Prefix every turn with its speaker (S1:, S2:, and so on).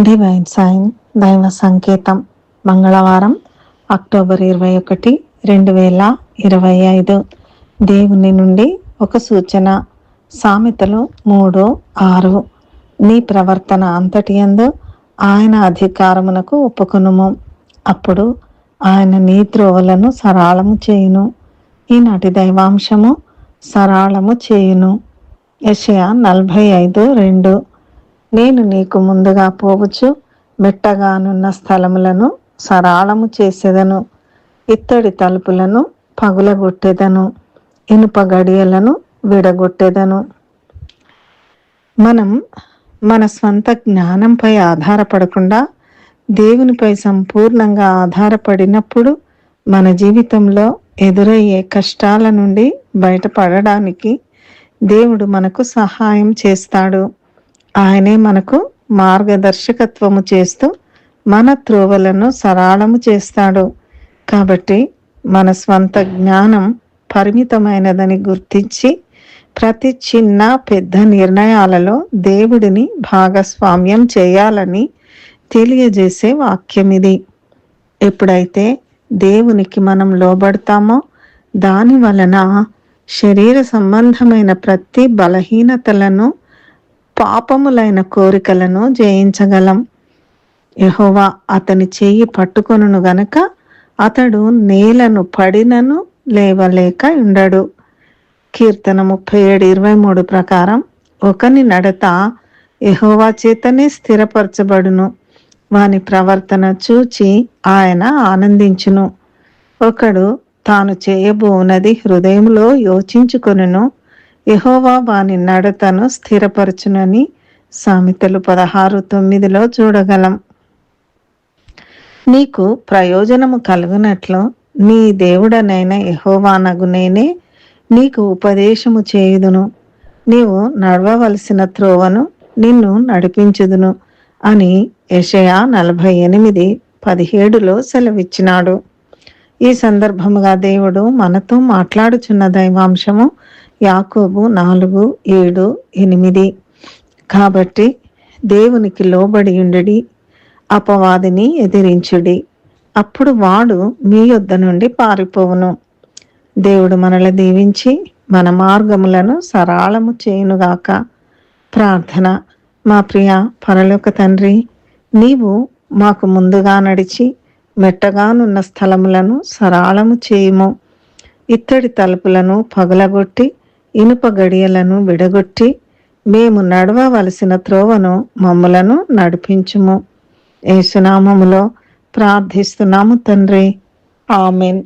S1: Divine sign దైవ సంకేతం మంగళవారం అక్టోబర్ ఇరవై ఒకటి రెండు వేల ఇరవై ఐదు. దేవుని నుండి ఒక సూచన సామెతలు మూడు ఆరు. నీ ప్రవర్తన అంతటి ఎందు ఆయన అధికారమునకు ఒప్పుకొనుము. అప్పుడు ఆయన నీ త్రోవలను సరాళము చేయును. ఈనాటి దైవాంశము సరాళము చేయును. యషయా నలభై ఐదు రెండు. నేను నీకు ముందుగా పోవచ్చు మెట్టగానున్న స్థలములను సరాళము చేసేదను. ఇత్తడి తలుపులను పగులగొట్టేదను. ఇనుప గడియలను విడగొట్టేదను. మనం మన స్వంత జ్ఞానంపై ఆధారపడకుండా దేవునిపై సంపూర్ణంగా ఆధారపడినప్పుడు మన జీవితంలో ఎదురయ్యే కష్టాల నుండి బయటపడడానికి దేవుడు మనకు సహాయం చేస్తాడు. ఆయనే మనకు మార్గదర్శకత్వము చేస్తూ మన త్రోవలను సరాళము చేస్తాడు. కాబట్టి మన స్వంత జ్ఞానం పరిమితమైనదని గుర్తించి ప్రతి చిన్న పెద్ద నిర్ణయాలలో దేవుడిని భాగస్వామ్యం చేయాలని తెలియజేసే వాక్యం ఇది ఎప్పుడైతే దేవునికి మనం లోబడతామో దాని వలన శరీర సంబంధమైన ప్రతి బలహీనతలను పాపములైన కోరికలను జయించగలం. యహోవా అతని చెయ్యి పట్టుకొనును గనక అతడు నేలను పడినను లేవలేక ఉండడు. కీర్తన ముప్పై ఏడు ఇరవై మూడు ప్రకారం ఒకని నడత యహోవా చేతనే స్థిరపరచబడును. వాని ప్రవర్తన చూచి ఆయన ఆనందించును. ఒకడు తాను చేయబోనది హృదయంలో యోచించుకొనును. యహోవా వాని నడతను స్థిరపరచునని సామెతలు పదహారు తొమ్మిదిలో చూడగలం. నీకు ప్రయోజనము కలుగునట్లు నీ దేవుడనైన యహోవానగు నేనే నీకు ఉపదేశము చేయుదును. నీవు నడవవలసిన త్రోవను నిన్ను నడిపించుదును అని యషయా నలభై ఎనిమిది పదిహేడులో సెలవిచ్చినాడు. ఈ సందర్భముగా దేవుడు మనతో మాట్లాడుచున్న దైవాంశము యాకోబు నాలుగు ఏడు ఎనిమిది. కాబట్టి దేవునికి లోబడి ఉండడి అపవాదిని ఎదిరించుడి. అప్పుడు వాడు మీ యొద్ద నుండి పారిపోవును. దేవుడు మనల దీవించి మన మార్గములను సరాళము చేయునుగాక. ప్రార్థన. మా ప్రియ పరలోక తండ్రి నీవు మాకు ముందుగా నడిచి మెట్టగానున్న స్థలములను సరాళము చేయుము. ఇత్తడి తలుపులను పగలగొట్టి ఇనుప గడియలను విడగొట్టి మేము నడవవలసిన త్రోవను మమ్ములను నడిపించుము. ఏసునామములో ప్రార్థిస్తున్నాము తండ్రి. ఆమెన్.